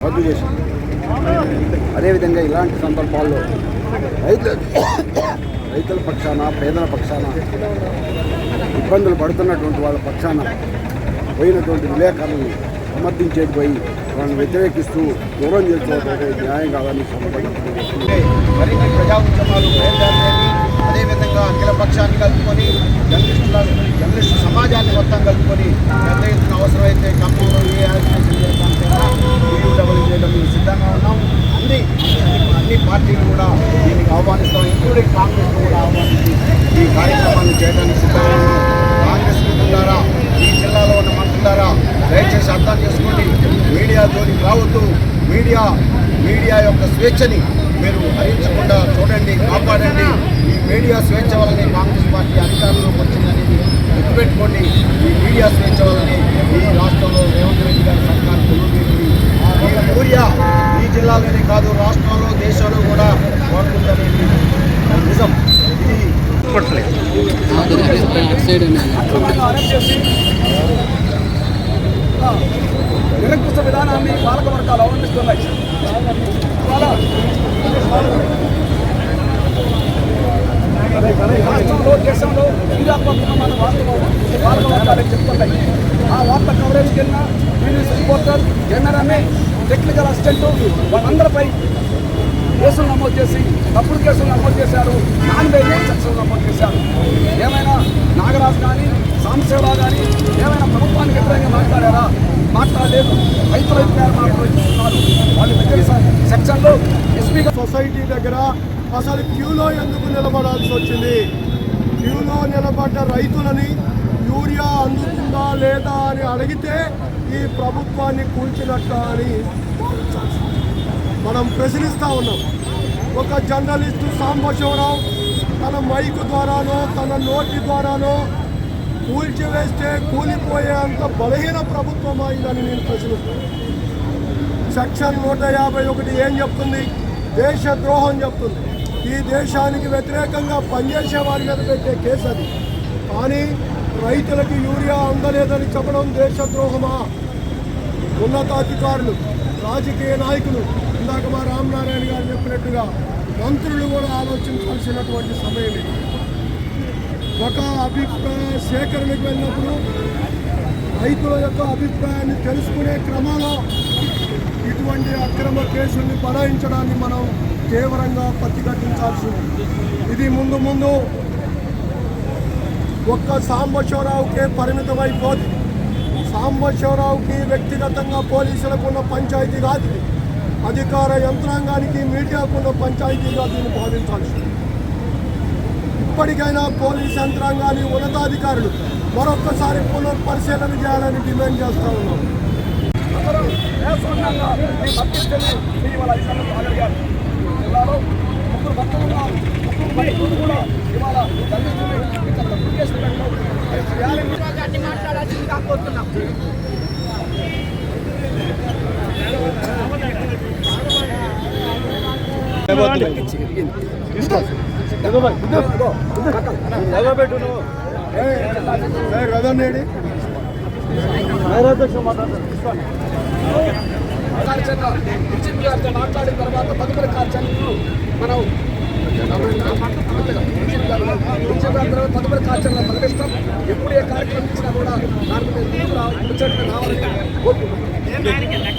రద్దు చేసింది అదేవిధంగా ఇలాంటి సందర్భాల్లో రైతుల రైతుల పక్షాన పేదల పక్షాన ఇబ్బందులు పడుతున్నటువంటి వాళ్ళ పక్షాన పోయినటువంటి విలేకరులను సమర్థించేది పోయి వాళ్ళని వ్యతిరేకిస్తూ దూరం చేసుకోవడం న్యాయం కాదని మరిన్ని ప్రజా ఉద్యమాలు అదేవిధంగా అఖిల పక్షాన్ని కలుపుకొని జర్నలిస్టుల జర్నలిస్టు సమాజాన్ని మొత్తం కలుపుకొని పెద్ద ఎత్తున అవసరమైతే ఖమ్మంలో ఏ ఆర్గనైజేషన్ చేయడం సిద్ధంగా ఉన్నాం. అన్ని అన్ని- పార్టీలు కూడా ఆహ్వానిస్తాం ఇంక్లూడింగ్ కాంగ్రెస్ కూడా ఆహ్వానించి ఈ కార్యక్రమాన్ని చేయడానికి సిద్ధంగా ఉన్నాం కాంగ్రెస్ మిత్రులారా ఈ జిల్లాలో ఉన్న మంత్రులారా దయచేసి అర్థం చేసుకోండి. మీడియా జోలికి రావద్దు. మీడియా మీడియా యొక్క స్వేచ్ఛని మీరు హరించకుండా చూడండి కాపాడండి. ఈ మీడియా స్వేచ్ఛ వల్లనే కాంగ్రెస్ పార్టీ అధికారంలోకి వచ్చిందని గుర్తుపెట్టుకోండి. ఈ మీడియా స్వేచ్ఛ వల్లనే ఈ రాష్ట్రంలో రేవంత్ రెడ్డి గారి సర్కార్ కొలువుతీరింది ఈ మీడియా ఈ జిల్లాలోనే కాదు రాష్ట్రంలో దేశంలో కూడా వాడుతుందనేది నిజం నిరంకుశ విధానాన్ని పాలక వర్గాలు అవలంబిస్తున్నాయి రాష్ట్రంలో దేశంలో క్రీడాత్మకమైన వార్తలు పాలక వర్గాలు చెప్తున్నాయి ఆ వార్త కవరేజ్కి వెళ్ళిన news reporter NRMA technical assistant వాళ్ళందరిపై కేసులు నమోదు చేసి తప్పుడు కేసులు నమోదు చేశారు. నాన్ బెయిల్ సెక్షన్లు నమోదు చేశారు. ఏమైనా నాగరాజు కానీ సాంబశివరావు కానీ ఏమైనా ప్రభుత్వానికి వ్యతిరేకంగా మాట్లాడారా? మాట్లాడలేదు. రైతుల అభిప్రాయాలు మాట్లాడుతున్నారు వాళ్ళు దగ్గర సెక్షన్లో ఎస్పీ సొసైటీ దగ్గర అసలు క్యూలో ఎందుకు నిలబడాల్సి వచ్చింది? క్యూలో నిలబడ్డ రైతులని యూరియా అందుతుందా లేదా అని అడిగితే ఈ ప్రభుత్వాన్ని కూల్చినట్ట అని. మనం ప్రశ్నిస్తూ ఉన్నాం. ఒక జర్నలిస్టు సాంబశివరావు తన మైకు ద్వారానో తన నోటి ద్వారానో కూల్చివేస్తే కూలిపోయేంత బలహీన ప్రభుత్వం అయిందని నేను ప్రశ్నిస్తాను. సెక్షన్ నూట యాభై ఒకటి ఏం చెప్తుంది? దేశ ద్రోహం చెప్తుంది. ఈ దేశానికి వ్యతిరేకంగా పనిచేసే వారి మీద పెట్టే కేసు అది కానీ రైతులకు యూరియా అందలేదని చెప్పడం దేశ ద్రోహమా ఉన్నతాధికారులు రాజకీయ నాయకులు ఇందాక మా రామనారాయణ గారు చెప్పినట్టుగా మంత్రులు కూడా ఆలోచించాల్సినటువంటి సమయం ఇది. ఒక అభిప్రాయ సేకరణకు వెళ్ళినప్పుడు రైతుల యొక్క అభిప్రాయాన్ని తెలుసుకునే క్రమంలో ఇటువంటి అక్రమ కేసుల్ని బడాయించడాన్ని మనం తీవ్రంగా ప్రతిఘటించాల్సి ఇది ముందు ముందు ఒక్క సాంబశివరావుకే పరిమితమైపోదు సాంబశివరావుకి వ్యక్తిగతంగా పోలీసులకు ఉన్న పంచాయతీ కాదు అధికార యంత్రాంగానికి మీడియాకు ఉన్న పంచాయతీగా దీన్ని భావించాల్సి ఇప్పటికైనా పోలీస్ యంత్రాంగాన్ని ఉన్నతాధికారులు మరొక్కసారి పునఃపరిశీలన చేయాలని డిమాండ్ చేస్తా ఉన్నాం. అందరూ ఏకసంఘంగా జిల్లాలో ముగ్గురు భక్తులు ముగ్గురు భక్తులు కూడా ఇవాళ తల్లిదండ్రులు ఇక్కడ తప్పు గారితో మాట్లాడిన తర్వాత తదుపరి కార్యాచరణను మనం తదుపరి కార్యాచరణ ప్రకటిస్తాం ఎప్పుడు ఏ కార్యక్రమం ఇచ్చినా కూడా దాని మీద ముందుకు రావాలి రావాలని కోరుకుంటున్నాం